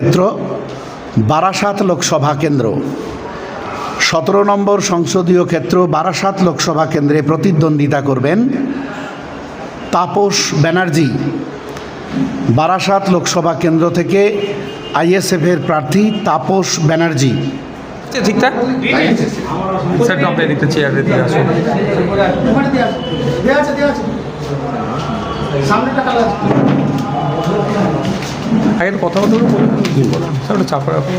ক্ষেত্র বারাসাত লোকসভা কেন্দ্র। সতেরো নম্বর সংসদীয় ক্ষেত্র বারাসাত লোকসভা কেন্দ্রে প্রতিদ্বন্দ্বিতা করবেন তাপস ব্যানার্জি। বারাসাত লোকসভা কেন্দ্র থেকে আইএসএফের প্রার্থী তাপস ব্যানার্জি। ঠিকঠাক স্যার আপনি দিতে চেয়ারে দিয়ে আসুন। দেওয়া আছে দেওয়া আছে সামনে টাকা আগে কথা বলতে বলুন। স্যার ওটা চাপা রাখুন।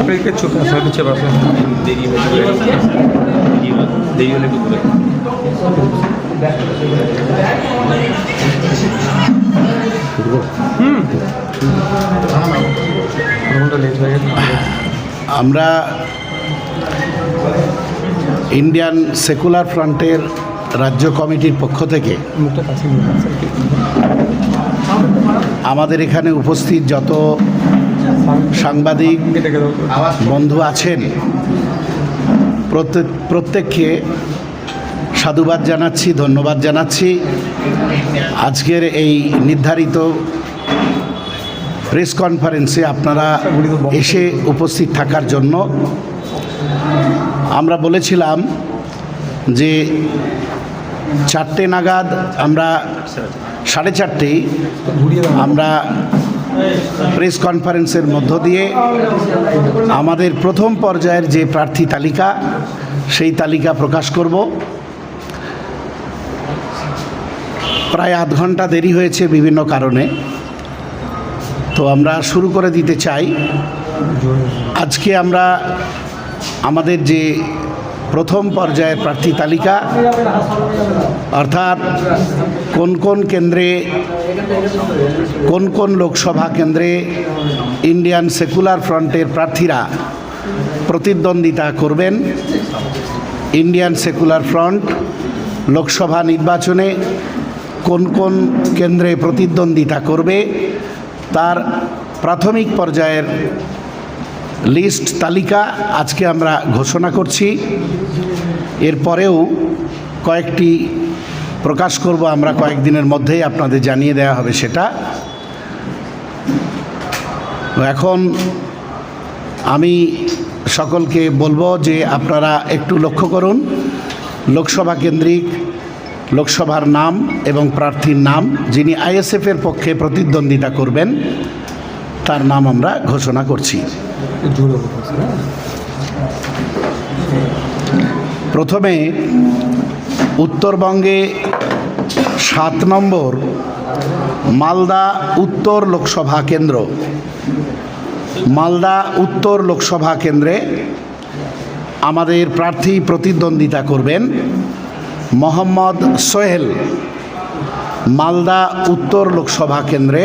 আপনি একটু চুপ আসুন একটু চেপে আসুন। দেরি হলে দেরি হলে একটু হয়ে গেছে। আমরা ইন্ডিয়ান সেকুলার ফ্রন্টের রাজ্য কমিটির পক্ষ থেকে। আমাদের এখানে উপস্থিত যত সাংবাদিক বন্ধু আছেন, প্রত্যেক, প্রত্যেককে সাধুবাদ জানাচ্ছি, ধন্যবাদ জানাচ্ছি আজকের এই নির্ধারিত প্রেস কনফারেন্সে আপনারা এসে উপস্থিত থাকার জন্য আমরা বলেছিলাম যে চারটে নাগাদ আমরা সাড়ে চারটেই আমরা প্রেস কনফারেন্সের মধ্য দিয়ে আমাদের প্রথম পর্যায়ের যে প্রার্থী তালিকা, সেই তালিকা প্রকাশ করব। প্রায় আধ ঘণ্টা দেরি হয়েছে বিভিন্ন কারণে। তো আমরা শুরু করে দিতে চাই। আজকে আমরা আমাদের যে প্রথম পর্যায়ের প্রার্থী তালিকা, অর্থাৎ কোন কোন কেন্দ্রে, কোন কোন লোকসভা কেন্দ্রে ইন্ডিয়ান সেকুলার ফ্রন্টের প্রার্থীরা প্রতিদ্বন্দ্বিতা করবেন? ইন্ডিয়ান সেকুলার ফ্রন্ট, লোকসভা নির্বাচনে কোন কোন কেন্দ্রে প্রতিদ্বন্দ্বিতা করবে? তার প্রাথমিক পর্যায়ের লিস্ট তালিকা আজকে আমরা ঘোষণা করছি। এরপরেও কয়েকটি প্রকাশ করব আমরা কয়েকদিনের মধ্যেই, আপনাদের জানিয়ে দেওয়া হবে সেটা। এখন আমি সকলকে বলব যে আপনারা একটু লক্ষ্য করুন, লোকসভা কেন্দ্রিক, লোকসভার নাম এবং প্রার্থীর নাম যিনি আইএসএফের পক্ষে প্রতিদ্বন্দ্বিতা করবেন তার নাম আমরা ঘোষণা করছি। প্রথমে উত্তরবঙ্গে সাত নম্বর মালদা উত্তর লোকসভা কেন্দ্র মালদা উত্তর লোকসভা কেন্দ্রে আমাদের প্রার্থী প্রতিদ্বন্দ্বিতা করবেন মোহাম্মদ সোহেল মালদা উত্তর লোকসভা কেন্দ্রে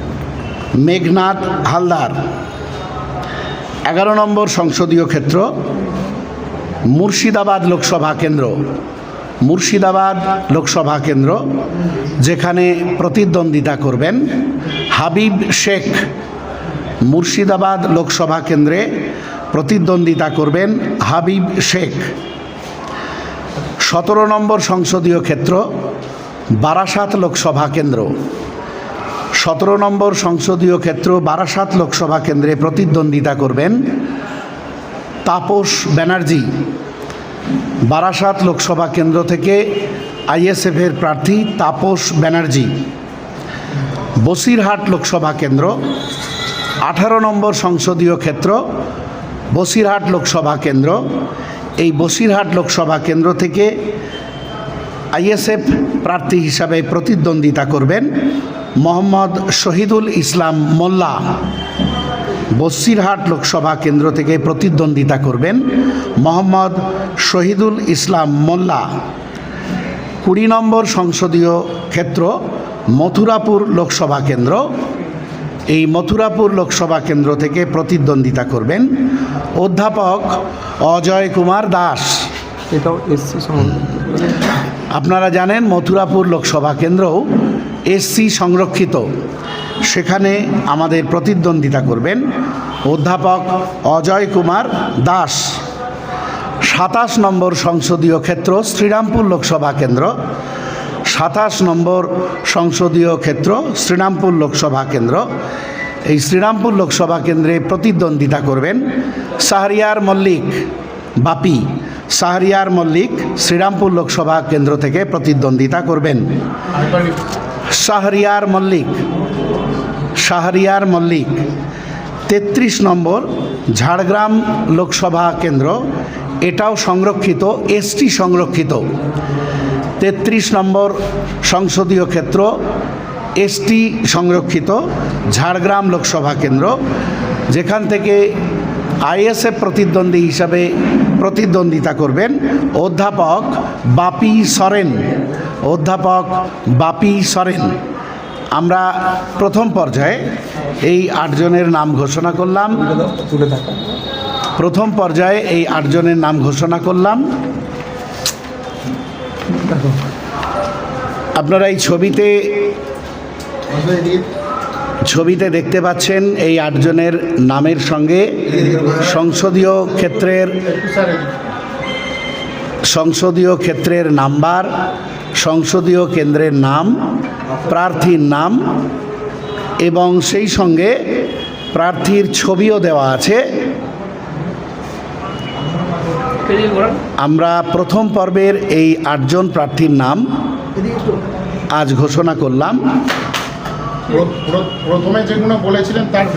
মেঘনাদ হালদার। এগারো নম্বর সংসদীয় ক্ষেত্র, মুর্শিদাবাদ লোকসভা কেন্দ্র। মুর্শিদাবাদ লোকসভা কেন্দ্র, যেখানে প্রতিদ্বন্দ্বিতা করবেন হাবিব শেখ। মুর্শিদাবাদ লোকসভা কেন্দ্রে প্রতিদ্বন্দ্বিতা করবেন হাবিব শেখ। সতেরো নম্বর সংসদীয় ক্ষেত্র, বারাসাত লোকসভা কেন্দ্র। সতেরো নম্বর সংসদীয় ক্ষেত্র বারাসাত লোকসভা কেন্দ্রে প্রতিদ্বন্দ্বিতা করবেন তাপস ব্যানার্জি। বারাসাত লোকসভা কেন্দ্র থেকে আইএসএফের প্রার্থী তাপস ব্যানার্জি। বসিরহাট লোকসভা কেন্দ্র, আঠারো নম্বর সংসদীয় ক্ষেত্র, বসিরহাট লোকসভা কেন্দ্র। এই বসিরহাট লোকসভা কেন্দ্র থেকে আইএসএফ প্রার্থী হিসাবে প্রতিদ্বন্দ্বিতা করবেন মোহাম্মদ শহীদুল ইসলাম মোল্লা। বসিরহাট লোকসভা কেন্দ্র থেকে প্রতিদ্বন্দ্বিতা করবেন মোহাম্মদ শহীদুল ইসলাম মোল্লা। কুড়ি নম্বর সংসদীয় ক্ষেত্র মথুরাপুর লোকসভা কেন্দ্র। এই মথুরাপুর লোকসভা কেন্দ্র থেকে প্রতিদ্বন্দ্বিতা করবেন অধ্যাপক অজয় কুমার দাস। এটাও আপনারা জানেন মথুরাপুর লোকসভা কেন্দ্রও এসসি সংরক্ষিত। সেখানে আমাদের প্রতিদ্বন্দ্বিতা করবেন অধ্যাপক অজয় কুমার দাস। সাতাশ নম্বর সংসদীয় ক্ষেত্র শ্রীরামপুর লোকসভা কেন্দ্র। সাতাশ নম্বর সংসদীয় ক্ষেত্র শ্রীরামপুর লোকসভা কেন্দ্র। এই শ্রীরামপুর লোকসভা কেন্দ্রে প্রতিদ্বন্দ্বিতা করবেন শাহরিয়ার মল্লিক বাপি। শাহরিয়ার মল্লিক শ্রীরামপুর লোকসভা কেন্দ্র থেকে প্রতিদ্বন্দ্বিতা করবেন। শাহরিয়ার মল্লিক। শাহরিয়ার মল্লিক। তেত্রিশ নম্বর ঝাড়গ্রাম লোকসভা কেন্দ্র। এটাও সংরক্ষিত, এসটি সংরক্ষিত। তেত্রিশ নম্বর সংসদীয় ক্ষেত্র, এসটি সংরক্ষিত, ঝাড়গ্রাম লোকসভা কেন্দ্র। যেখান থেকে আইএসএফ প্রতিদ্বন্দ্বী হিসাবে প্রতিদ্বন্দ্বিতা করবেন অধ্যাপক বাপি সরেন। অধ্যাপক বাপি সরেন। আমরা প্রথম পর্যায়ে এই আটজনের নাম ঘোষণা করলাম। প্রথম পর্যায়ে এই আটজনের নাম ঘোষণা করলাম। আপনারা এই ছবিতে ছবিতে দেখতে পাচ্ছেন এই আটজনের নামের সঙ্গে সংসদীয় ক্ষেত্রের সংসদীয় ক্ষেত্রের নাম্বার সংসদীয় কেন্দ্রের নাম, প্রার্থীর নাম এবং সেই সঙ্গে প্রার্থীর ছবিও দেওয়া আছে। আমরা প্রথম পর্বের এই আটজন প্রার্থীর নাম আজ ঘোষণা করলাম। প্রথমে যেগুলো বলেছিলেন তার